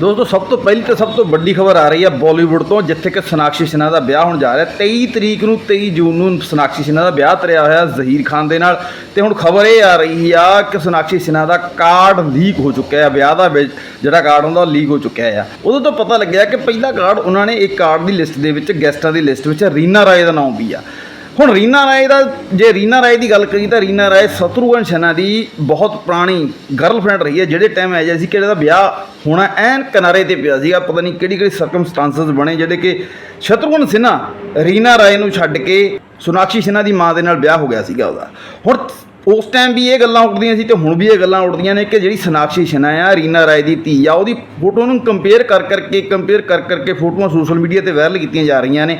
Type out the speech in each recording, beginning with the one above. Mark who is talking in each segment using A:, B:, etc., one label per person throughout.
A: ਦੋਸਤੋ, ਸਭ ਤੋਂ ਪਹਿਲੀ ਤੇ ਸਭ ਤੋਂ ਵੱਡੀ ਖਬਰ ਆ ਰਹੀ ਹੈ ਬਾਲੀਵੁੱਡ ਤੋਂ, ਜਿੱਥੇ ਕਿ ਸੋਨਾਕਸ਼ੀ ਸਿਨਹਾ ਦਾ ਵਿਆਹ ਹੋਣ ਜਾ ਰਿਹਾ। 23 ਤਰੀਕ ਨੂੰ 23 ਜੂਨ ਨੂੰ ਸਨਾਕਸ਼ੀ ਸਿਨਹਾ ਦਾ ਵਿਆਹ ਤਰਿਆ ਹੋਇਆ ਜ਼ਹੀਰ ਖਾਨ ਦੇ ਨਾਲ। ਤੇ ਹੁਣ ਖਬਰ ਇਹ ਆ ਰਹੀ ਆ ਕਿ ਸੋਨਾਕਸ਼ੀ ਸਿਨਹਾ ਦਾ ਕਾਰਡ ਲੀਕ ਹੋ ਚੁੱਕਿਆ ਹੈ ਵਿਆਹ ਦਾ ਵਿੱਚ ਜਿਹੜਾ ਕਾਰਡ ਹੁੰਦਾ ਉਹ ਲੀਕ ਹੋ ਚੁੱਕਿਆ ਆ। ਉਦੋਂ ਤੋਂ ਪਤਾ ਲੱਗਿਆ ਕਿ ਪਹਿਲਾ ਕਾਰਡ ਉਹਨਾਂ ਨੇ ਇੱਕ ਕਾਰਡ ਦੀ ਲਿਸਟ ਦੇ ਵਿੱਚ, ਗੈਸਟਾਂ ਦੀ ਲਿਸਟ ਵਿੱਚ, ਰੀਨਾ ਰਾਏ ਦਾ ਨਾਮ ਵੀ ਆ। ਹੁਣ ਰੀਨਾ ਰਾਏ ਦਾ, ਜੇ ਰੀਨਾ ਰਾਏ ਦੀ ਗੱਲ ਕਰੀ ਤਾਂ ਰੀਨਾ ਰਾਏ ਸ਼ਤਰੂਘਨ ਸਿਨਹਾ ਦੀ ਬਹੁਤ ਪੁਰਾਣੀ ਗਰਲਫ੍ਰੈਂਡ ਰਹੀ ਹੈ, ਜਿਹੜੇ ਟਾਈਮ ਐ ਸੀ ਕਿ ਇਹਦਾ ਵਿਆਹ ਹੋਣਾ ਐਨ ਕਿਨਾਰੇ ਤੇ ਪਿਆ ਸੀਗਾ, ਪਤਾ ਨਹੀਂ ਕਿਹੜੀ ਕਿਹੜੀ ਸਰਕਮਸਟੈਂਸਸ ਬਣੇ, ਜਿਹੜੇ ਕਿ ਸ਼ਤਰੂਘਨ ਸਿਨਹਾ ਰੀਨਾ ਰਾਏ ਨੂੰ ਛੱਡ ਕੇ ਸੋਨਾਕਸ਼ੀ ਸਿਨਹਾ ਦੀ ਮਾਂ ਦੇ ਨਾਲ ਵਿਆਹ ਹੋ ਗਿਆ ਸੀਗਾ ਉਹਦਾ। ਹੁਣ ਉਸ ਟਾਈਮ ਵੀ ਇਹ ਗੱਲਾਂ ਉੱਠਦੀਆਂ ਸੀ ਤੇ ਹੁਣ ਵੀ ਇਹ ਗੱਲਾਂ ਉੱਠਦੀਆਂ ਨੇ ਕਿ ਜਿਹੜੀ ਸੋਨਾਕਸ਼ੀ ਸਿਨਹਾ ਆ, ਰੀਨਾ ਰਾਏ ਦੀ ਧੀ ਆ, ਉਹਦੀ ਫੋਟੋ ਨੂੰ ਕੰਪੇਅਰ ਕਰ ਕਰਕੇ ਕੰਪੇਅਰ ਕਰ ਕਰਕੇ ਫੋਟੋਆਂ ਸੋਸ਼ਲ ਮੀਡੀਆ ਤੇ ਵਾਇਰਲ ਕੀਤੀਆਂ ਜਾ ਰਹੀਆਂ ਨੇ।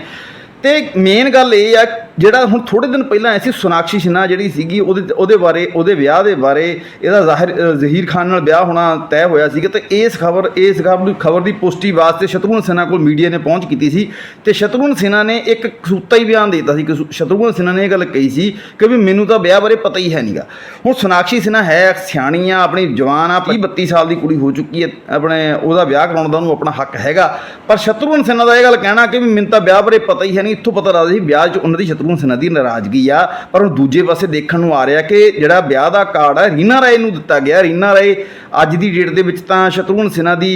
A: ਤੇ ਮੇਨ ਗੱਲ ਇਹ ਆ, ਜਿਹੜਾ ਹੁਣ ਥੋੜੇ ਦਿਨ ਪਹਿਲਾਂ ਐਸੀ ਸੁਨਾਕਸ਼ੀ ਸਿਨਹਾ ਜਿਹੜੀ ਸੀਗੀ, ਉਹਦੇ ਉਹਦੇ ਬਾਰੇ, ਉਹਦੇ ਵਿਆਹ ਦੇ ਬਾਰੇ, ਇਹਦਾ ਜ਼ਾਹਿਰ ਜ਼ਹੀਰ ਖਾਨ ਨਾਲ ਵਿਆਹ ਹੋਣਾ ਤੈਅ ਹੋਇਆ ਸੀਗਾ ਤੇ ਇਸ ਖਬਰ ਇਸ ਖਬਰ ਦੀ ਖਬਰ ਦੀ ਪੁਸ਼ਟੀ ਵਾਸਤੇ ਸ਼ਤਰੂਘਨ ਸਿਨਹਾ ਕੋਲ ਮੀਡੀਆ ਨੇ ਪਹੁੰਚ ਕੀਤੀ ਸੀ ਤੇ ਸ਼ਤਰੂਘਨ ਸਿਨਹਾ ਨੇ ਇੱਕ ਸੂਤਾ ਹੀ ਬਿਆਨ ਦਿੱਤਾ ਸੀ ਕਿ ਸੁ- ਸ਼ਤਰੂਘਨ ਸਿਨਹਾ ਨੇ ਇਹ ਗੱਲ ਕਹੀ ਸੀ ਕਿ ਵੀ ਮੈਨੂੰ ਤਾਂ ਵਿਆਹ ਬਾਰੇ ਪਤਾ ਹੀ ਹੈ ਨਹੀਂਗਾ ਹੁਣ ਸੋਨਾਕਸ਼ੀ ਸਿਨਹਾ ਹੈ, ਸਿਆਣੀ ਆ, ਆਪਣੀ ਜਵਾਨ ਆ 30 32 ਸਾਲ ਦੀ ਕੁੜੀ ਹੋ ਚੁੱਕੀ ਹੈ, ਆਪਣੇ, ਉਹਦਾ ਵਿਆਹ ਕਰਾਉਣ ਦਾ ਉਹਨੂੰ ਆਪਣਾ ਹੱਕ ਹੈਗਾ, ਪਰ ਸ਼ਤਰੂਘਨ ਸਿਨਹਾ ਦਾ ਇਹ ਗੱਲ ਕਹਿਣਾ ਕਿ ਵੀ ਮੈਨੂੰ ਤਾਂ ਵਿਆਹ ਬਾਰੇ ਪਤਾ ਹੀ ਹੈ ਨਹੀਂ, ਇੱਥੋਂ ਪਤਾ ਲੱਗਦਾ ਸੀ ਵਿਆਹ 'ਚ ਉਹਨਾਂ ਦੀ ਸ਼ਤਰੂਘਨ ਸਿਨਹਾ ਦੀ ਨਾਰਾਜ਼ਗੀ ਆ, ਪਰ ਹੁਣ ਦੂਜੇ ਪਾਸੇ ਦੇਖਣ ਨੂੰ ਆ ਰਿਹਾ ਕਿ ਜਿਹੜਾ ਵਿਆਹ ਦਾ ਕਾਰਡ ਆ, ਰੀਨਾ ਰਾਏ ਨੂੰ ਦਿੱਤਾ ਗਿਆ। ਰੀਨਾ ਰਾਏ ਅੱਜ ਦੀ ਡੇਟ ਦੇ ਵਿੱਚ ਤਾਂ ਸ਼ਤਰੂਘਨ ਸਿਨਹਾ ਦੀ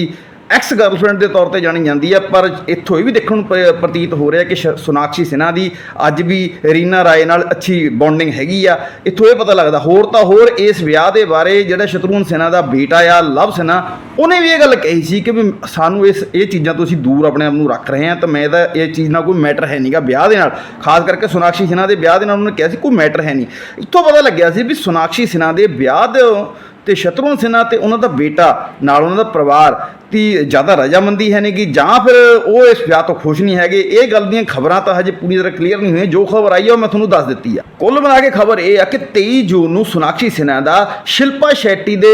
A: ਐਕਸ ਗਰਲਫ੍ਰੈਂਡ ਦੇ ਤੌਰ ਤੇ ਜਾਣੀ ਜਾਂਦੀ ਹੈ ਪਰ ਇੱਥੋਂ ਇਹ ਵੀ ਦੇਖਣ ਨੂੰ ਪ- ਪ੍ਰਤੀਤ ਹੋ ਰਿਹਾ ਕਿ ਸ਼- ਸੋਨਾਕਸ਼ੀ ਸਿਨਹਾ ਦੀ ਅੱਜ ਵੀ ਰੀਨਾ ਰਾਏ ਨਾਲ ਅੱਛੀ ਬੌਂਡਿੰਗ ਹੈਗੀ ਆ। ਇੱਥੋਂ ਇਹ ਪਤਾ ਲੱਗਦਾ, ਹੋਰ ਤਾਂ ਹੋਰ ਇਸ ਵਿਆਹ ਦੇ ਬਾਰੇ ਜਿਹੜਾ ਸ਼ਤਰੂਘਨ ਸਿਨਹਾ ਦਾ ਬੇਟਾ ਆ, ਲਵ ਸਿਨਹਾ ਉਹਨੇ ਵੀ ਇਹ ਗੱਲ ਕਹੀ ਸੀ ਕਿ ਵੀ ਸਾਨੂੰ ਇਸ, ਇਹ ਚੀਜ਼ਾਂ ਤੋਂ ਅਸੀਂ ਦੂਰ ਆਪਣੇ ਆਪ ਨੂੰ ਰੱਖ ਰਹੇ ਹਾਂ, ਤਾਂ ਮੈਂ ਤਾਂ ਇਹ ਚੀਜ਼ ਨਾਲ ਕੋਈ ਮੈਟਰ ਹੈ ਨਹੀਂਗਾ ਵਿਆਹ ਦੇ ਨਾਲ। ਖਾਸ ਕਰਕੇ ਸੋਨਾਕਸ਼ੀ ਸਿਨਹਾ ਦੇ ਵਿਆਹ ਦੇ ਨਾਲ ਉਹਨੇ ਕਿਹਾ ਸੀ ਕੋਈ ਮੈਟਰ ਹੈ ਨਹੀਂ। ਇੱਥੋਂ ਪਤਾ ਲੱਗਿਆ ਸੀ ਵੀ ਸੋਨਾਕਸ਼ੀ ਸਿਨਹਾ ਦੇ ਵਿਆਹ ਦੇ, ਤੇ ਸ਼ਤਰੂਘਨ ਸਿਨਹਾ ਤੇ ਉਹਨਾਂ ਦਾ ਬੇਟਾ, ਨਾਲ ਉਹਨਾਂ ਦਾ ਪਰਿਵਾਰ ਦੀ ਜ਼ਿਆਦਾ ਰਜਾਮੰਦੀ ਹੈ ਨਹੀਂ ਕਿ ਜਾਂ ਫਿਰ ਉਹ ਇਸ ਵਿਆਹ ਤੋਂ ਖੁਸ਼ ਨਹੀਂ ਹੈਗੇ, ਇਹ ਗੱਲ ਦੀਆਂ ਖਬਰਾਂ ਤਾਂ ਹਜੇ ਪੂਰੀ ਤਰ੍ਹਾਂ ਕਲੀਅਰ ਨਹੀਂ ਹੋਈਆਂ, ਜੋ ਖਬਰ ਆਈ ਆ ਉਹ ਮੈਂ ਤੁਹਾਨੂੰ ਦੱਸ ਦਿੱਤੀ ਆ। ਕੁੱਲ ਮਿਲਾ ਕੇ ਖਬਰ ਇਹ ਆ ਕਿ 23 ਜੂਨ ਨੂੰ ਸੋਨਾਕਸ਼ੀ ਸਿਨਹਾ ਦਾ ਸ਼ਿਲਪਾ ਸ਼ੈਟੀ ਦੇ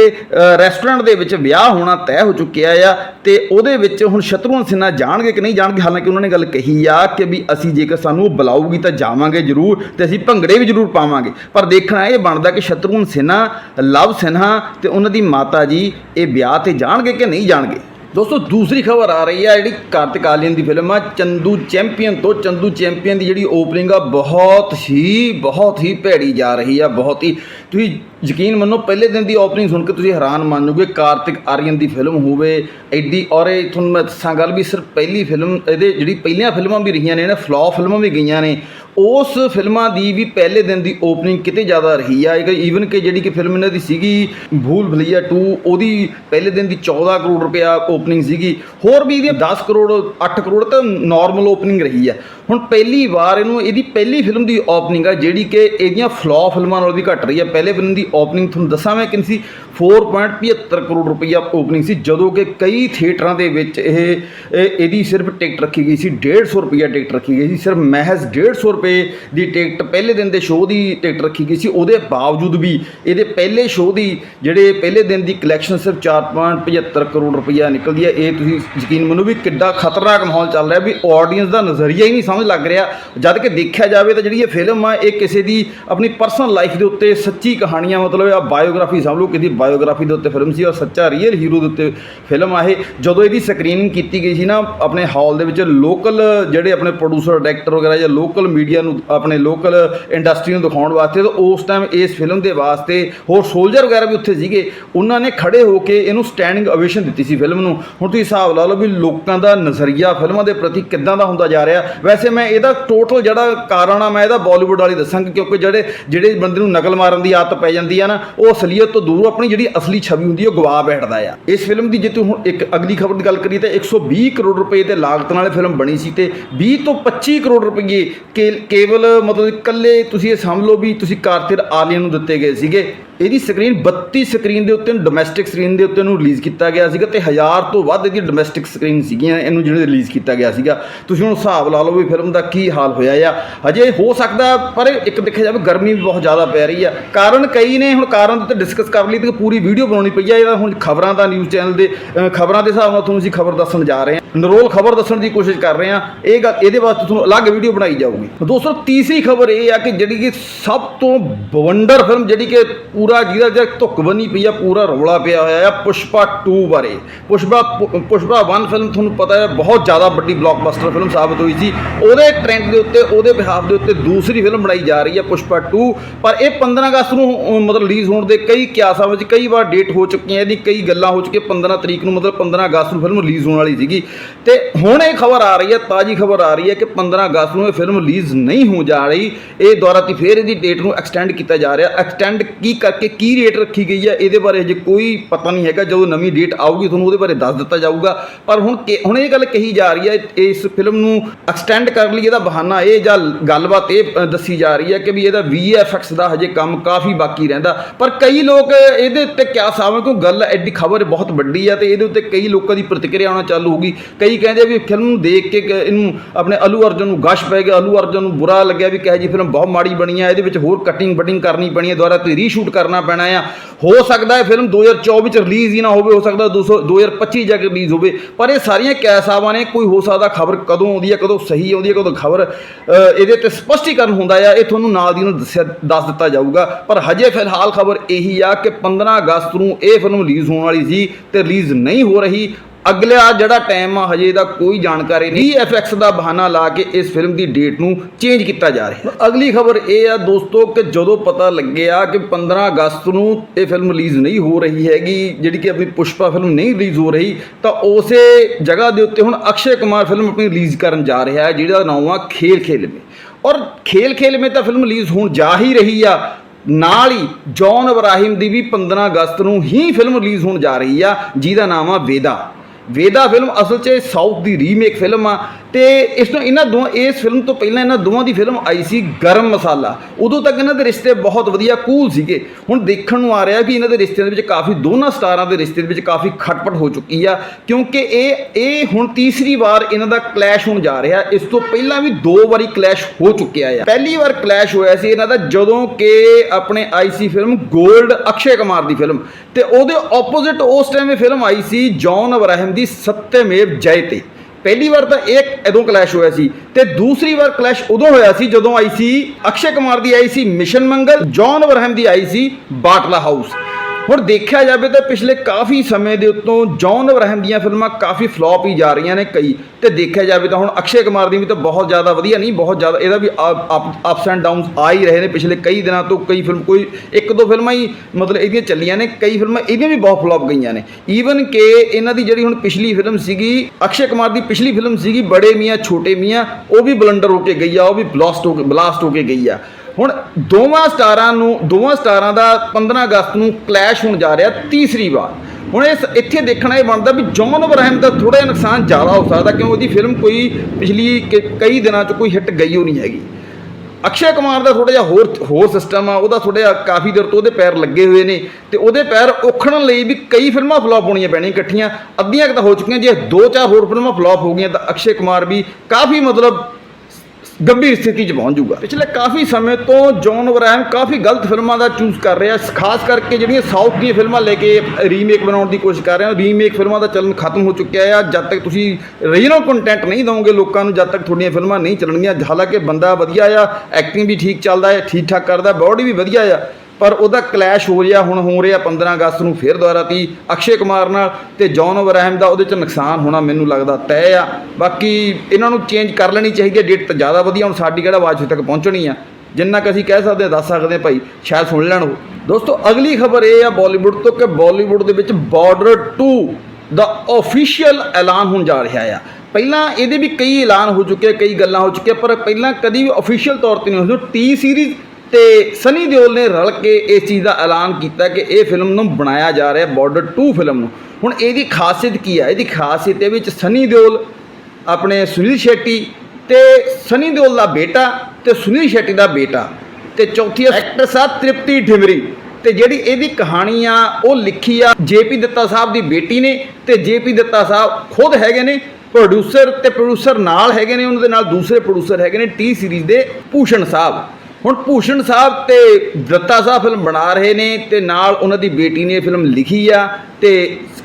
A: ਰੈਸਟੋਰੈਂਟ ਦੇ ਵਿੱਚ ਵਿਆਹ ਹੋਣਾ ਤੈਅ ਹੋ ਚੁੱਕਿਆ ਆ, ਤੇ ਉਹਦੇ ਵਿੱਚ ਹੁਣ ਸ਼ਤਰੂਘਨ ਸਿਨਹਾ ਜਾਣਗੇ ਕਿ ਨਹੀਂ ਜਾਣਗੇ, ਹਾਲਾਂਕਿ ਉਹਨਾਂ ਨੇ ਗੱਲ ਕਹੀ ਆ ਕਿ ਵੀ ਅਸੀਂ ਜੇਕਰ ਸਾਨੂੰ ਉਹ ਬੁਲਾਊਗੀ ਤਾਂ ਜਾਵਾਂਗੇ ਜ਼ਰੂਰ ਤੇ ਅਸੀਂ ਭੰਗੜੇ ਵੀ ਜ਼ਰੂਰ ਪਾਵਾਂਗੇ। ਪਰ ਦੇਖਣਾ ਇਹ ਬਣਦਾ ਕਿ ਸ਼ਤਰੂਘਨ ਸਿਨਹਾ ਲਵ ਸਿਨਹਾ ਤੇ ਉਹਨਾਂ ਦੀ ਮਾਤਾ ਜੀ ਇਹ ਵਿਆਹ ਤੇ ਜਾਣਗੇ ਕਿ ਨਹੀਂ ਜਾਣਗੇ। ਦੋਸਤੋ, ਦੂਸਰੀ ਖਬਰ ਆ ਰਹੀ ਹੈ ਜਿਹੜੀ ਕਾਰਤਿਕ ਆਲੀਨ ਦੀ ਫਿਲਮ ਆ, ਚੰਦੂ ਚੈਂਪੀਅਨ ਤੋਂ ਚੰਦੂ ਚੈਂਪੀਅਨ ਦੀ ਜਿਹੜੀ ਓਪਨਿੰਗ ਆ, ਬਹੁਤ ਹੀ ਬਹੁਤ ਹੀ ਭੈੜੀ ਜਾ ਰਹੀ ਆ, ਬਹੁਤ ਹੀ। ਤੁਸੀਂ ਯਕੀਨ ਮੰਨੋ, ਪਹਿਲੇ ਦਿਨ ਦੀ ਓਪਨਿੰਗ ਸੁਣ ਕੇ ਤੁਸੀਂ ਹੈਰਾਨ ਮੰਨ ਜਾਓਗੇ, ਕਾਰਤਿਕ ਆਰੀਅਨ ਦੀ ਫਿਲਮ ਹੋਵੇ, ਐਡੀ, ਔਰ ਇਹ ਤੁਹਾਨੂੰ ਮੈਂ ਦੱਸਾਂ ਗੱਲ ਵੀ ਸਿਰਫ ਪਹਿਲੀ ਫਿਲਮ, ਇਹਦੇ ਜਿਹੜੀ ਪਹਿਲੀਆਂ ਫਿਲਮਾਂ ਵੀ ਰਹੀਆਂ ਨੇ ਨਾ ਫਲॉप ਫਿਲਮਾਂ ਵੀ ਗਈਆਂ ਨੇ, ਉਸ ਫਿਲਮਾਂ ਦੀ ਵੀ ਪਹਿਲੇ ਦਿਨ ਦੀ ਓਪਨਿੰਗ ਕਿਤੇ ਜ਼ਿਆਦਾ ਰਹੀ ਆ ਈਵਨ ਕਿ ਜਿਹੜੀ ਕਿ ਫਿਲਮ ਇਹਨਾਂ ਦੀ ਸੀਗੀ, ਭੂਲ ਭੁਲਈਆ 2 ਉਹਦੀ ਪਹਿਲੇ ਦਿਨ ਦੀ 14 ਕਰੋੜ ਰੁਪਇਆ ਓਪਨਿੰਗ ਸੀਗੀ। ਹੋਰ ਵੀ ਇਹਦੀ 10 ਕਰੋੜ 8 ਕਰੋੜ ਤਾਂ ਨਾਰਮਲ ਓਪਨਿੰਗ ਰਹੀ ਆ। ਹੁਣ ਪਹਿਲੀ ਵਾਰ ਇਹਨੂੰ, ਇਹਦੀ ਪਹਿਲੀ ਫਿਲਮ ਦੀ ਓਪਨਿੰਗ ਆ, ਜਿਹੜੀ ਕਿ ਇਹਦੀਆਂ ਫਲॉप ਫਿਲਮਾਂ ਨਾਲੋਂ ਵੀ ਘੱਟ ਰਹੀ ਆ। ਪਹਿਲੇ ਫਿਲਮ ਦੀ ਓਪਨਿੰਗ ਤੁਹਾਨੂੰ ਦੱਸਾਂ ਮੈਂ ਕਿੰਨੀ ਸੀ? 4.75 ਕਰੋੜ ਰੁਪਈਆ ਓਪਨਿੰਗ ਸੀ, ਜਦੋਂ ਕਿ ਕਈ ਥੀਏਟਰਾਂ ਦੇ ਵਿੱਚ ਇਹ, ਇਹ- ਇਹਦੀ ਸਿਰਫ ਟਿਕਟ ਰੱਖੀ ਗਈ ਸੀ 150 ਰੁਪਈਆ ਟਿਕਟ ਰੱਖੀ ਗਈ ਸੀ, ਸਿਰਫ ਮਹਿਜ਼ 150 ਰੁਪਏ ਦੀ ਟਿਕਟ ਪਹਿਲੇ ਦਿਨ ਦੇ ਸ਼ੋਅ ਦੀ ਟਿਕਟ ਰੱਖੀ ਗਈ ਸੀ, ਉਹਦੇ ਬਾਵਜੂਦ ਵੀ ਇਹਦੇ ਪਹਿਲੇ ਸ਼ੋਅ ਦੀ ਜਿਹੜੇ ਪਹਿਲੇ ਦਿਨ ਦੀ ਕਲੈਕਸ਼ਨ ਸਿਰਫ 4.75 ਕਰੋੜ ਰੁਪਈਆ ਨਿਕਲਦੀ ਹੈ, ਇਹ ਤੁਸੀਂ ਯਕੀਨ ਮੰਨੋ ਵੀ ਕਿੱਡਾ ਖਤਰਨਾਕ ਮਾਹੌਲ ਚੱਲ ਰਿਹਾ ਵੀ ਆਡੀਅנס ਦਾ ਨਜ਼ਰੀਆ ਹੀ ਨਹੀਂ ਸਮਝ ਲੱਗ ਰਿਹਾ, ਜਦ ਕਿ ਦੇਖਿਆ ਜਾਵੇ ਤਾਂ ਜਿਹੜੀ ਇਹ ਫਿਲਮ ਆ, ਇਹ ਕਿਸੇ ਦੀ ਆਪਣੀ ਪਰਸਨਲ ਲਾਈਫ ਦੇ ਉੱਤੇ ਸੱਚੀ ਕਹਾਣੀਆਂ, ਮਤਲਬ ਆ ਬਾਇਓਗ੍ਰਾਫੀ ਸਮਝ ਲਓ, ਕਿਸੇ ਦੀ ਬਾਇਓਗ੍ਰਾਫੀ ਦੇ ਉੱਤੇ ਫਿਲਮ ਸੀ ਔਰ ਸੱਚਾ ਰੀਅਲ ਹੀਰੋ ਦੇ ਉੱਤੇ ਫਿਲਮ ਆ ਇਹ। ਜਦੋਂ ਇਹਦੀ ਸਕਰੀਨਿੰਗ ਕੀਤੀ ਗਈ ਸੀ ਨਾ, ਆਪਣੇ ਹਾਲ ਦੇ ਵਿੱਚ ਲੋਕਲ ਜਿਹੜੇ ਆਪਣੇ ਪ੍ਰੋਡਿਊਸਰ ਡਾਇਰੈਕਟਰ ਵਗੈਰਾ ਜਾਂ ਲੋਕਲ ਮੀਡੀਆ ਨੂੰ, ਆਪਣੇ ਲੋਕਲ ਇੰਡਸਟਰੀ ਨੂੰ ਦਿਖਾਉਣ ਵਾਸਤੇ, ਤਾਂ ਉਸ ਟਾਈਮ ਇਸ ਫਿਲਮ ਦੇ ਵਾਸਤੇ ਹੋਰ ਸੋਲਜਰ ਵਗੈਰਾ ਵੀ ਉੱਥੇ ਸੀਗੇ। ਉਹਨਾਂ ਨੇ ਖੜੇ ਹੋ ਕੇ ਇਹਨੂੰ ਸਟੈਂਡਿੰਗ ਓਵੇਸ਼ਨ ਦਿੱਤੀ ਸੀ ਫਿਲਮ ਨੂੰ। ਹੁਣ ਤੁਸੀਂ ਹਿਸਾਬ ਲਾ ਲਓ ਵੀ ਲੋਕਾਂ ਦਾ ਨਜ਼ਰੀਆ ਫਿਲਮਾਂ ਦੇ ਪ੍ਰਤੀ ਕਿੱਦਾਂ ਦਾ ਹੁੰਦਾ ਜਾ ਰਿਹਾ। ਵੈਸੇ ਮੈਂ ਇਹਦਾ ਟੋਟਲ ਜਿਹੜਾ ਕਾਰਨ ਆ, ਮੈਂ ਇਹਦਾ ਬਾਲੀਵੁੱਡ ਵਾਲੀ ਦੱਸਾਂਗਾ, ਕਿਉਂਕਿ ਜਿਹੜੇ ਜਿਹੜੇ ਬੰਦੇ ਨੂੰ ਨਕਲ ਮਾਰਨ ਦੀ ਆਦਤ ਪੈ ਜਾਂਦੀ ਆ ਨਾ, ਉਹ ਅਸਲੀਅਤ ਤੋਂ ਦੂਰ ਆਪਣੀ ਜਿਹੜੀ ਅਸਲੀ ਛਵੀ ਹੁੰਦੀ ਹੈ, ਉਹ ਗਵਾ ਬੈਠਦਾ ਆ। ਇਸ ਫਿਲਮ ਦੀ ਜੇ ਤੂੰ ਹੁਣ ਇੱਕ ਅਗਲੀ ਖਬਰ ਦੀ ਗੱਲ ਕਰੀਏ ਤਾਂ 120 ਕਰੋੜ ਰੁਪਏ ਤੇ ਲਾਗਤ ਨਾਲ ਫਿਲਮ ਬਣੀ ਸੀ ਤੇ 20 ਤੋਂ 25 ਕਰੋੜ ਰੁਪਏ ਕੇ- ਕੇਵਲ ਮਤਲਬ ਇਕੱਲੇ ਤੁਸੀਂ ਇਹ ਸਮਝ ਲਓ ਵੀ ਤੁਸੀਂ ਕਾਰਤਿਰ ਆਲੀਅਨ ਨੂੰ ਦਿੱਤੇ ਗਏ ਸੀਗੇ। ਇਹਦੀ ਸਕਰੀਨ 32 ਸਕਰੀਨ ਦੇ ਉੱਤੇ ਡੋਮੈਸਟਿਕ ਸਕਰੀਨ ਦੇ ਉੱਤੇ ਇਹਨੂੰ ਰਿਲੀਜ਼ ਕੀਤਾ ਗਿਆ ਸੀਗਾ ਤੇ 1000 ਤੋਂ ਵੱਧ ਇਹਦੀ ਡੋਮੈਸਟਿਕ ਸਕਰੀਨ ਸੀਗੀਆਂ, ਇਹਨੂੰ ਜਿਹੜੇ ਰਿਲੀਜ਼ ਕੀਤਾ ਗਿਆ ਸੀਗਾ। ਤੁਸੀਂ ਹੁਣ ਹਿਸਾਬ ਲਾ ਲਓ ਵੀ ਫਿਲਮ ਦਾ ਕੀ ਹਾਲ ਹੋਇਆ ਆ। ਹਜੇ ਹੋ ਸਕਦਾ, ਪਰ ਇੱਕ ਦੇਖਿਆ ਜਾਵੇ ਗਰਮੀ ਵੀ ਬਹੁਤ ਜ਼ਿਆਦਾ ਪੈ ਰਹੀ ਆ। ਕਾਰਨ ਕਈ ਨੇ ਹੁਣ ਕਾਰਨ ਦੇ ਉੱਤੇ ਡਿਸਕਸ ਕਰ ਲਈ ਤੇ ਪੂਰੀ ਵੀਡੀਓ ਬਣਾਉਣੀ ਪਈ ਆ। ਇਹਦਾ ਹੁਣ ਖਬਰਾਂ ਦਾ ਨਿਊਜ਼ ਚੈਨਲ ਦੇ ਖਬਰਾਂ ਦੇ ਹਿਸਾਬ ਨਾਲ ਤੁਹਾਨੂੰ ਅਸੀਂ ਖਬਰ ਦੱਸਣ ਜਾ ਰਹੇ ਹਾਂ ਨਰੋਲ ਖਬਰ ਦੱਸਣ ਦੀ ਕੋਸ਼ਿਸ਼ ਕਰ ਰਹੇ ਹਾਂ। ਇਹ ਗੱਲ ਇਹਦੇ ਵਾਸਤੇ ਤੁਹਾਨੂੰ ਅਲੱਗ ਵੀਡੀਓ ਬਣਾਈ ਜਾਊਗੀ। ਦੋਸਤੋ, ਤੀਸਰੀ ਖਬਰ ਇਹ ਆ ਕਿ ਜਿਹੜੀ ਕਿ ਸਭ ਤੋਂ ਬਵੰਡਰ ਫਿਲਮ ਜਿਹੜੀ ਕਿ ਪੂਰਾ ਜਿਹਦਾ ਜਿਹੜਾ ਧੁੱਕ ਬਣੀ ਪਈ ਆ, ਪੂਰਾ ਰੌਲਾ ਪਿਆ ਹੋਇਆ ਆ, ਪੁਸ਼ਪਾ 2 ਬਾਰੇ। ਪੁਸ਼ਪਾ ਪੁ- ਪੁਸ਼ਪਾ 1 ਫਿਲਮ ਤੁਹਾਨੂੰ ਪਤਾ ਹੈ, ਬਹੁਤ ਜ਼ਿਆਦਾ ਵੱਡੀ ਬਲੌਕਬਸਟਰ ਫਿਲਮ ਸਾਬਤ ਹੋਈ ਸੀ। ਉਹਦੇ ਟ੍ਰੈਂਡ ਦੇ ਉੱਤੇ, ਉਹਦੇ ਬਿਹਾਫ ਦੇ ਉੱਤੇ ਦੂਸਰੀ ਫਿਲਮ ਬਣਾਈ ਜਾ ਰਹੀ ਹੈ ਪੁਸ਼ਪਾ 2 ਪਰ ਇਹ 15 ਅਗਸਤ ਨੂੰ ਮਤਲਬ ਰਿਲੀਜ਼ ਹੋਣ ਦੇ ਕਈ ਕਿਆਸਾਂ ਵਿੱਚ ਕਈ ਵਾਰ ਡੇਟ ਹੋ ਚੁੱਕੀਆਂ, ਇਹਦੀ ਕਈ ਗੱਲਾਂ ਹੋ ਚੁੱਕੀਆਂ। 15 ਤਰੀਕ ਨੂੰ ਮਤਲਬ 15 ਅਗਸਤ ਨੂੰ ਫਿਲਮ ਰਿਲੀਜ਼ ਹੋਣ ਵਾਲੀ ਸੀਗੀ। ਤੇ ਹੁਣ ਇਹ ਖਬਰ ਆ ਰਹੀ ਹੈ, ਤਾਜੀ ਖਬਰ ਆ ਰਹੀ ਹੈ ਕਿ 15 ਅਗਸਤ ਨੂੰ ਇਹ ਫਿਲਮ ਰਿਲੀਜ਼ ਨਹੀਂ ਹੋ ਜਾ ਰਹੀ। ਇਹ ਦੁਆਰਾ ਤੀ ਫੇਰ ਇਹਦੀ ਡੇਟ ਨੂੰ ਐਕਸਟੈਂਡ ਕੀਤਾ ਜਾ ਰਿਹਾ। ਐਕਸਟੈਂਡ ਕੀ ਕਰਕੇ, ਕੀ ਰੇਟ ਰੱਖੀ ਗਈ ਹੈ, ਇਹਦੇ ਬਾਰੇ ਹਜੇ ਕੋਈ ਪਤਾ ਨਹੀਂ ਹੈਗਾ। ਜਦੋਂ ਨਵੀਂ ਡੇਟ ਆਊਗੀ, ਤੁਹਾਨੂੰ ਉਹਦੇ ਬਾਰੇ ਦੱਸ ਦਿੱਤਾ ਜਾਊਗਾ। ਪਰ ਹੁਣ ਕਿ- ਹੁਣ ਇਹ ਗੱਲ ਕਹੀ ਜਾ ਰਹੀ ਹੈ, ਇਸ ਫਿਲਮ ਨੂੰ ਐਕਸਟੈਂਡ ਕਰਨ ਲਈ ਇਹਦਾ ਬਹਾਨਾ ਇਹ ਜਾਂ ਗੱਲਬਾਤ ਇਹ ਦੱਸੀ ਜਾ ਰਹੀ ਹੈ ਕਿ ਵੀ ਇਹਦਾ VFX ਦਾ ਹਜੇ ਕੰਮ ਕਾਫੀ ਬਾਕੀ ਰਹਿੰਦਾ। ਪਰ ਕਈ ਲੋਕ ਇਹਦੇ ਉੱਤੇ ਕਿਆ ਸਾਵੇਂ ਕਿਉਂ ਗੱਲ ਐਡੀ ਖਬਰ ਬਹੁਤ ਵੱਡੀ ਆ ਤੇ ਇਹਦੇ ਉੱਤੇ ਕਈ ਲੋਕਾਂ ਦੀ ਪ੍ਰਤੀਕਿਰਿਆ ਆਉਣਾ ਚਾਲੂ ਹੋ ਗਈ। ਕਈ ਕਹਿੰਦੇ ਵੀ ਫਿਲਮ ਨੂੰ ਦੇਖ ਕੇ ਕਿ ਇਹਨੂੰ ਆਪਣੇ ਅਲੂ ਅਰਜਨ ਨੂੰ ਗਸ਼ ਪੈ ਗਿਆ, ਅਲੂ ਅਰਜਨ ਨੂੰ ਬੁਰਾ ਲੱਗਿਆ ਵੀ ਕਹੇ ਜੀ ਫਿਲਮ ਬਹੁਤ ਮਾੜੀ ਬਣੀ ਆ, ਇਹਦੇ ਵਿੱਚ ਹੋਰ ਕਟਿੰਗ ਬਟਿੰਗ ਕਰਨੀ ਪੈਣੀ ਹੈ ਦੁਬਾਰਾ ਤੇ ਰੀਸ਼ੂਟ ਕਰਨਾ ਪੈਣਾ ਆ। ਹੋ ਸਕਦਾ ਹੈ ਫਿਲਮ 2024 ਵਿੱਚ ਰਿਲੀਜ਼ ਹੀ ਨਾ ਹੋਵੇ, ਹੋ ਸਕਦਾ 200 2025 ਜਾ ਕੇ ਰਿਲੀਜ਼ ਹੋਵੇ, ਪਰ ਇਹ ਸਾਰੀਆਂ ਕੈਸਾਵਾਂ ਨੇ, ਕੋਈ ਹੋ ਸਕਦਾ ਖਬਰ ਕਦੋਂ ਆਉਂਦੀ ਹੈ ਕਦੋਂ ਸਹੀ ਆਉਂਦੀ ਹੈ ਕਦੋਂ ਖਬਰ ਇਹਦੇ ਤੇ ਸਪਸ਼ਟੀਕਰਨ ਹੁੰਦਾ ਆ, ਇਹ ਤੁਹਾਨੂੰ ਨਾਲ ਦੀ ਨਾਲ ਦੱਸਿਆ ਦੱਸ ਦਿੱਤਾ ਜਾਊਗਾ। ਪਰ ਹਜੇ ਫਿਲਹਾਲ ਖਬਰ ਇਹੀ ਆ ਕਿ 15 ਅਗਸਤ ਨੂੰ ਇਹ ਫਿਲਮ ਰਿਲੀਜ਼ ਹੋਣ ਵਾਲੀ ਸੀ ਤੇ ਰਿਲੀਜ਼ ਨਹੀਂ ਹੋ ਰਹੀ। ਅਗਲਾ ਜਿਹੜਾ ਟਾਈਮ ਆ, ਹਜੇ ਦਾ ਕੋਈ ਜਾਣਕਾਰੀ ਨਹੀਂ। ਐਫਐਕਸ ਦਾ ਬਹਾਨਾ ਲਾ ਕੇ ਇਸ ਫਿਲਮ ਦੀ ਡੇਟ ਨੂੰ ਚੇਂਜ ਕੀਤਾ ਜਾ ਰਿਹਾ। ਹੈ ਅਗਲੀ ਖਬਰ ਇਹ ਆ ਦੋਸਤੋ ਕਿ ਜਦੋਂ ਪਤਾ ਲੱਗਿਆ ਕਿ 15 ਅਗਸਤ ਨੂੰ ਇਹ ਫਿਲਮ ਰਿਲੀਜ਼ ਨਹੀਂ ਹੋ ਰਹੀ ਹੈਗੀ, ਜਿਹੜੀ ਕਿ ਆਪਣੀ ਪੁਸ਼ਪਾ ਫਿਲਮ ਨਹੀਂ ਰਿਲੀਜ਼ ਹੋ ਰਹੀ, ਤਾਂ ਉਸੇ ਜਗ੍ਹਾ ਦੇ ਉੱਤੇ ਹੁਣ ਅਕਸ਼ੇ ਕੁਮਾਰ ਫਿਲਮ ਆਪਣੀ ਰਿਲੀਜ਼ ਕਰਨ ਜਾ ਰਿਹਾ ਹੈ ਜਿਹਦਾ ਨਾਮ ਆ ਖੇਲ ਖੇਲ ਮੇ। ਔਰ ਖੇਲ ਖੇਲ ਮੇ ਤਾਂ ਫਿਲਮ ਰਿਲੀਜ਼ ਹੋਣ ਜਾ ਹੀ ਰਹੀ ਆ। ਨਾਲ ਹੀ ਜੌਨ ਇਬਰਾਹਿਮ ਦੀ ਵੀ 15 ਅਗਸਤ ਨੂੰ ਹੀ ਫਿਲਮ ਰਿਲੀਜ਼ ਹੋਣ ਜਾ ਰਹੀ ਆ, ਜਿਹਦਾ ਨਾਮ ਆ ਵੇਦਾ। ਵੇਦਾ ਫਿਲਮ ਅਸਲ 'ਚ ਸਾਊਥ ਦੀ ਰੀਮੇਕ ਫਿਲਮ ਆ। ਤੇ ਇਸ ਤੋਂ ਇਹਨਾਂ ਦੋਵਾਂ ਇਸ ਫਿਲਮ ਤੋਂ ਪਹਿਲਾਂ ਇਹਨਾਂ ਦੋਵਾਂ ਦੀ ਫਿਲਮ ਆਈ ਸੀ ਗਰਮ ਮਸਾਲਾ। ਉਦੋਂ ਤੱਕ ਇਹਨਾਂ ਦੇ ਰਿਸ਼ਤੇ ਬਹੁਤ ਵਧੀਆ ਕੂਲ ਸੀਗੇ। ਹੁਣ ਦੇਖਣ ਨੂੰ ਆ ਰਿਹਾ ਕਿ ਇਹਨਾਂ ਦੇ ਰਿਸ਼ਤੇ ਦੇ ਵਿੱਚ ਕਾਫੀ ਦੋਨਾਂ ਸਟਾਰਾਂ ਦੇ ਰਿਸ਼ਤੇ ਦੇ ਵਿੱਚ ਕਾਫੀ ਖਟਪਟ ਹੋ ਚੁੱਕੀ ਆ, ਕਿਉਂਕਿ ਇਹ ਇਹ ਹੁਣ ਤੀਸਰੀ ਵਾਰ ਇਹਨਾਂ ਦਾ ਕਲੈਸ਼ ਹੋਣ ਜਾ ਰਿਹਾ। ਇਸ ਤੋਂ ਪਹਿਲਾਂ ਵੀ ਦੋ ਵਾਰੀ ਕਲੈਸ਼ ਹੋ ਚੁੱਕਿਆ ਆ। ਪਹਿਲੀ ਵਾਰ ਕਲੈਸ਼ ਹੋਇਆ ਸੀ ਇਹਨਾਂ ਦਾ ਜਦੋਂ ਕਿ ਆਪਣੇ ਆਈ ਸੀ ਫਿਲਮ 골ਡ ਅਕਸ਼ੇ ਕੁਮਾਰ ਦੀ ਫਿਲਮ ਤੇ ਉਹਦੇ ਆਪੋਜ਼ਿਟ ਉਸ ਟਾਈਮ ਇਹ ਫਿਲਮ ਆਈ ਸੀ ਜੌਨ ਅਬਰਾਹਿਮ ਦੀ ਸੱਤੇਮੇਵ ਜੈਤੇ ਪਹਿਲੀ ਵਾਰ ਤਾਂ ਇਹ ਇਦੋਂ ਕਲੈਸ਼ ਹੋਇਆ ਸੀ ਤੇ ਦੂਸਰੀ ਵਾਰ ਕਲੈਸ਼ ਉਦੋਂ ਹੋਇਆ ਸੀ ਜਦੋਂ ਆਈ ਸੀ ਅਕਸ਼ੇ ਕੁਮਾਰ ਦੀ ਆਈ ਸੀ ਮਿਸ਼ਨ ਮੰਗਲ, ਜੌਨ ਅਬਰਾਹਮ ਦੀ ਆਈ ਸੀ ਬਾਟਲਾ ਹਾਊਸ। ਹੁਣ ਦੇਖਿਆ ਜਾਵੇ ਤਾਂ ਪਿਛਲੇ ਕਾਫੀ ਸਮੇਂ ਦੇ ਉੱਤੋਂ ਜੌਨ ਅਬਰਾਹਮ ਦੀਆਂ ਫਿਲਮਾਂ ਕਾਫੀ ਫਲॉप ਹੀ ਜਾ ਰਹੀਆਂ ਨੇ ਕਈ। ਤੇ ਦੇਖਿਆ ਜਾਵੇ ਤਾਂ ਹੁਣ ਅਕਸ਼ੇ ਕੁਮਾਰ ਦੀ ਵੀ ਤਾਂ ਬਹੁਤ ਜ਼ਿਆਦਾ ਵਧੀਆ ਨਹੀਂ, ਬਹੁਤ ਜ਼ਿਆਦਾ ਇਹਦਾ ਵੀ ਅਪਸ ਐਂਡ ਡਾਊਨਸ ਆ ਹੀ ਰਹੇ ਨੇ ਪਿਛਲੇ ਕਈ ਦਿਨਾਂ ਤੋਂ। ਕਈ ਫਿਲਮ ਕੋਈ ਇੱਕ ਦੋ ਫਿਲਮਾਂ ਹੀ ਮਤਲਬ ਇਹਦੀਆਂ ਚੱਲੀਆਂ ਨੇ, ਕਈ ਫਿਲਮਾਂ ਇਹਦੀਆਂ ਵੀ ਬਹੁਤ ਫਲॉप ਗਈਆਂ ਨੇ। ਈਵਨ ਕਿ ਇਹਨਾਂ ਦੀ ਜਿਹੜੀ ਹੁਣ ਪਿਛਲੀ ਫਿਲਮ ਸੀਗੀ, ਅਕਸ਼ੇ ਕੁਮਾਰ ਦੀ ਪਿਛਲੀ ਫਿਲਮ ਸੀਗੀ, ਬੜੇ ਮੀਆਂ, ਛੋਟੇ ਮੀਆਂ, ਉਹ ਵੀ ਬਲੰਡਰ ਹੋ ਕੇ ਗਈ ਆ, ਉਹ ਵੀ ਬਲਾਸਟ ਹੋ ਕੇ ਬਲਾਸਟ ਹੋ ਕੇ ਗਈ ਆ। ਹੁਣ ਦੋਵਾਂ ਸਟਾਰਾਂ ਨੂੰ, ਦੋਵਾਂ ਸਟਾਰਾਂ ਦਾ 15 ਅਗਸਤ ਨੂੰ ਕਲੈਸ਼ ਹੋਣ ਜਾ ਰਿਹਾ, ਤੀਸਰੀ ਵਾਰ। ਹੁਣ ਇਸ, ਇੱਥੇ ਦੇਖਣਾ ਇਹ ਬਣਦਾ ਵੀ ਜੌਨ ਅਬਰਾਹਮ ਦਾ ਥੋੜਾ ਜਿਹਾ ਨੁਕਸਾਨ ਜ਼ਿਆਦਾ ਹੋ ਸਕਦਾ, ਕਿਉਂ ਉਹਦੀ ਫਿਲਮ ਕੋਈ ਪਿਛਲੀ ਕ- ਕਈ ਦਿਨਾਂ 'ਚ ਕੋਈ ਹਿੱਟ ਗਈ ਹੋ ਨਹੀਂ ਹੈਗੀ। ਅਕਸ਼ੇ ਕੁਮਾਰ ਦਾ ਥੋੜਾ ਜਿਹਾ ਹੋਰ ਹੋਰ ਸਿਸਟਮ ਆ, ਉਹਦਾ ਥੋੜਾ ਜਿਹਾ ਕਾਫੀ ਦੇਰ ਤੋਂ ਉਹਦੇ ਪੈਰ ਲੱਗੇ ਹੋਏ ਨੇ ਤੇ ਉਹਦੇ ਪੈਰ ਉਖੜਨ ਲਈ ਵੀ ਕਈ ਫਿਲਮਾਂ ਫਲॉप ਹੋਣੀਆਂ ਪੈਣੀਆਂ ਇਕੱਠੀਆਂ, ਅੱਧੀਆਂ ਕੁ ਤਾਂ ਹੋ ਚੁੱਕੀਆਂ, ਜੇ ਦੋ ਚਾਰ ਹੋਰ ਫਿਲਮਾਂ ਫਲॉप ਹੋ ਗਈਆਂ ਤਾਂ ਅਕਸ਼ੇ ਕੁਮਾਰ ਵੀ ਕਾਫੀ ਮਤਲਬ ਗੰਭੀਰ ਸਥਿਤੀ 'ਚ ਪਹੁੰਚ ਜਾਊਗਾ। ਪਿਛਲੇ ਕਾਫੀ ਸਮੇਂ ਤੋਂ ਜੌਨ ਅਬਰਾਹਮ ਕਾਫੀ ਗਲਤ ਫਿਲਮਾਂ ਦਾ ਚੂਜ਼ ਕਰ ਰਿਹਾ ਖਾਸ ਕਰਕੇ ਜਿਹੜੀਆਂ ਸਾਊਥ ਦੀਆਂ ਫਿਲਮਾਂ ਲੈ ਕੇ ਰੀਮੇਕ ਬਣਾਉਣ ਦੀ ਕੋਸ਼ਿਸ਼ ਕਰ ਰਿਹਾ ਰੀਮੇਕ ਫਿਲਮਾਂ ਦਾ ਚੱਲਣ ਖਤਮ ਹੋ ਚੁੱਕਿਆ ਆ ਜਦ ਤੱਕ ਤੁਸੀਂ ਰੀਜਨਲ ਕੰਟੈਂਟ ਨਹੀਂ ਦਵੋਗੇ ਲੋਕਾਂ ਨੂੰ, ਜਦ ਤੱਕ ਤੁਹਾਡੀਆਂ ਫਿਲਮਾਂ ਨਹੀਂ ਚੱਲਣਗੀਆਂ, ਹਾਲਾਂਕਿ ਬੰਦਾ ਵਧੀਆ ਆ ਐਕਟਿੰਗ ਵੀ ਠੀਕ ਚੱਲਦਾ ਹੈ ਠੀਕ ਠਾਕ ਕਰਦਾ ਬਾਡੀ ਵੀ ਵਧੀਆ ਆ ਪਰ ਉਹਦਾ ਕਲੈਸ਼ ਹੋ ਰਿਹਾ, ਹੁਣ ਹੋ ਰਿਹਾ 15 ਅਗਸਤ ਨੂੰ ਫਿਰ ਦੁਬਾਰਾ ਤੀ ਅਕਸ਼ੇ ਕੁਮਾਰ ਨਾਲ ਤੇ ਜੌਨ ਅਬਰਾਹਮ ਦਾ ਉਹਦੇ ਚ ਨੁਕਸਾਨ ਹੋਣਾ ਮੈਨੂੰ ਲੱਗਦਾ ਤੈਅ ਆ। ਬਾਕੀ ਇਹਨਾਂ ਨੂੰ ਚੇਂਜ ਕਰ ਲੈਣੀ ਚਾਹੀਦੀ ਹੈ ਡੇਟ ਤਾਂ ਜ਼ਿਆਦਾ ਵਧੀਆ, ਹੁਣ ਸਾਡੀ ਕਿਹੜਾ ਆਵਾਜ਼ ਤੱਕ ਪਹੁੰਚਣੀ ਆ? ਜਿੰਨਾ ਕਿ ਅਸੀਂ ਕਹਿ ਸਕਦੇ ਹਾਂ, ਦੱਸ ਸਕਦੇ ਹਾਂ ਭਾਈ, ਸ਼ਾਇਦ ਸੁਣ ਲੈਣ ਉਹ। ਦੋਸਤੋ, ਅਗਲੀ ਖਬਰ ਇਹ ਆ ਬਾਲੀਵੁੱਡ ਤੋਂ ਕਿ ਬਾਲੀਵੁੱਡ ਦੇ ਵਿੱਚ ਬਾਰਡਰ 2 ਦਾ ਆਫੀਸ਼ੀਅਲ ਐਲਾਨ ਹੋਣ ਜਾ ਰਿਹਾ ਆ। ਪਹਿਲਾਂ ਇਹਦੇ ਵੀ ਕਈ ਐਲਾਨ ਹੋ ਚੁੱਕੇ ਕਈ ਗੱਲਾਂ ਹੋ ਚੁੱਕੀਆਂ, ਪਰ ਪਹਿਲਾਂ ਕਦੀ ਵੀ ਆਫੀਸ਼ੀਅਲ ਤੌਰ ਤੇ ਨਹੀਂ ਹੋਈ ਟੀ ਸੀਰੀਜ਼ ਤੇ ਸਨੀ ਦਿਓਲ ਨੇ ਰਲ ਕੇ ਇਸ ਚੀਜ਼ ਦਾ ਐਲਾਨ ਕੀਤਾ ਕਿ ਇਹ ਫਿਲਮ ਨੂੰ ਬਣਾਇਆ ਜਾ ਰਿਹਾ ਬਾਰਡਰ 2 ਫਿਲਮ ਨੂੰ। ਹੁਣ ਇਹਦੀ ਖਾਸੀਅਤ ਕੀ ਹੈ ਇਹਦੀ ਖਾਸੀਅਤ ਇਹ ਵਿੱਚ ਸਨੀ ਦਿਓਲ, ਆਪਣੇ ਸੁਨੀਲ ਸ਼ੈਟੀ ਤੇ ਸਨੀ ਦਿਓਲ ਦਾ ਬੇਟਾ ਤੇ ਸੁਨੀਲ ਸ਼ੈਟੀ ਦਾ ਬੇਟਾ ਤੇ ਚੌਥੀ ਐਕਟਰਸ ਆ ਤ੍ਰਿਪਤੀ ਢਿਮਰੀ ਤੇ ਜਿਹੜੀ ਇਹਦੀ ਕਹਾਣੀ ਆ, ਉਹ ਲਿਖੀ ਆ ਜੇਪੀ ਦੱਤਾ ਸਾਹਿਬ ਦੀ ਬੇਟੀ ਨੇ ਤੇ ਜੇਪੀ ਦੱਤਾ ਸਾਹਿਬ ਖੁਦ ਹੈਗੇ ਨੇ ਪ੍ਰੋਡਿਊਸਰ ਤੇ ਪ੍ਰੋਡਿਊਸਰ ਨਾਲ ਹੈਗੇ ਨੇ, ਉਹਨਾਂ ਦੇ ਨਾਲ ਦੂਸਰੇ ਪ੍ਰੋਡਿਊਸਰ ਹੈਗੇ ਨੇ, ਟੀ ਸੀਰੀਜ਼ ਦੇ ਭੂਸ਼ਣ ਸਾਹਿਬ। ਹੁਣ ਭੂਸ਼ਣ ਸਾਹਿਬ ਤੇ ਦੱਤਾ ਸਾਹਿਬ ਫਿਲਮ ਬਣਾ ਰਹੇ ਨੇ ਤੇ ਨਾਲ ਉਹਨਾਂ ਦੀ ਬੇਟੀ ਨੇ ਇਹ ਫਿਲਮ ਲਿਖੀ ਆ ਤੇ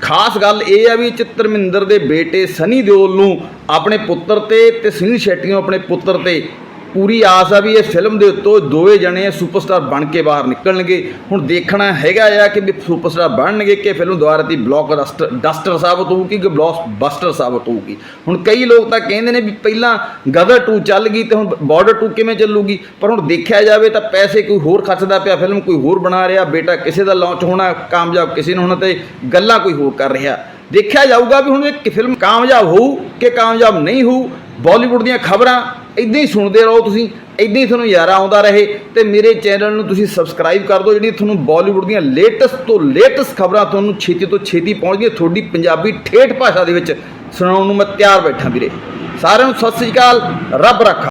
A: ਖਾਸ ਗੱਲ ਇਹ ਆ ਵੀ ਚਿੱਤਰਮਿੰਦਰ ਦੇ ਬੇਟੇ ਸਨੀ ਦਿਓਲ ਨੂੰ ਆਪਣੇ ਪੁੱਤਰ ਤੇ ਤੇ ਸੁਨੀਲ ਸ਼ੈੱਟੀ ਨੂੰ ਆਪਣੇ ਪੁੱਤਰ ਤੇ ਪੂਰੀ ਆਸ ਆ ਵੀ ਇਹ ਫਿਲਮ ਦੇ ਉੱਤੋਂ ਦੋਵੇਂ ਜਣੇ ਸੁਪਰਸਟਾਰ ਬਣ ਕੇ ਬਾਹਰ ਨਿਕਲਣਗੇ। ਹੁਣ ਦੇਖਣਾ ਹੈਗਾ ਆ ਕਿ ਵੀ ਸੁਪਰਸਟਾਰ ਬਣਨਗੇ ਕਿ ਫਿਲਮ ਦੁਆਰਾ ਦੀ ਬਲੌਕ ਡਸਟਰ ਸਾਬਤ ਹੋਊਗੀ ਕਿ ਬਲੌਕ ਬਸਟਰ ਸਾਬਤ ਹੋਊਗੀ। ਹੁਣ ਕਈ ਲੋਕ ਤਾਂ ਕਹਿੰਦੇ ਨੇ ਵੀ ਪਹਿਲਾਂ ਗਦਰ 2 ਚੱਲ ਗਈ ਤੇ ਹੁਣ ਬਾਰਡਰ 2 ਕਿਵੇਂ ਚੱਲੂਗੀ? ਪਰ ਹੁਣ ਦੇਖਿਆ ਜਾਵੇ ਤਾਂ ਪੈਸੇ ਕੋਈ ਹੋਰ ਖਰਚਦਾ ਪਿਆ, ਫਿਲਮ ਕੋਈ ਹੋਰ ਬਣਾ ਰਿਹਾ, ਬੇਟਾ ਕਿਸੇ ਦਾ ਲਾਂਚ ਹੋਣਾ, ਕਾਮਯਾਬ ਕਿਸੇ ਨੂੰ ਹੋਣਾ ਤੇ ਗੱਲਾਂ ਕੋਈ ਹੋਰ ਕਰ ਰਿਹਾ। ਦੇਖਿਆ ਜਾਊਗਾ ਵੀ ਹੁਣ ਇਹ ਫਿਲਮ ਕਾਮਯਾਬ ਹੋਊ ਕਿ ਕਾਮਯਾਬ ਨਹੀਂ ਹੋਊ ਬਾਲੀਵੁੱਡ ਦੀਆਂ ਖਬਰਾਂ ਇਦਾਂ ਹੀ ਸੁਣਦੇ ਰਹੋ ਤੁਸੀਂ ਇਦਾਂ ਹੀ ਤੁਹਾਨੂੰ ਯਾਰਾ ਆਉਂਦਾ ਰਹੇ ਤੇ ਮੇਰੇ ਚੈਨਲ ਨੂੰ ਤੁਸੀਂ ਸਬਸਕ੍ਰਾਈਬ ਕਰ ਦਿਓ, ਜਿਹੜੀ ਤੁਹਾਨੂੰ ਬਾਲੀਵੁੱਡ ਦੀਆਂ ਲੇਟੈਸਟ ਤੋਂ ਲੇਟੈਸਟ ਖਬਰਾਂ ਤੁਹਾਨੂੰ ਛੇਤੀ ਤੋਂ ਛੇਤੀ ਪਹੁੰਚਦੀਆਂ, ਤੁਹਾਡੀ ਪੰਜਾਬੀ ਠੇਠ ਭਾਸ਼ਾ ਦੇ ਵਿੱਚ ਸੁਣਾਉਣ ਨੂੰ ਮੈਂ ਤਿਆਰ ਬੈਠਾ ਵੀਰੇ। ਸਾਰਿਆਂ ਨੂੰ ਸਤਿ ਸ੍ਰੀ ਅਕਾਲ, ਰੱਬ ਰੱਖਾ।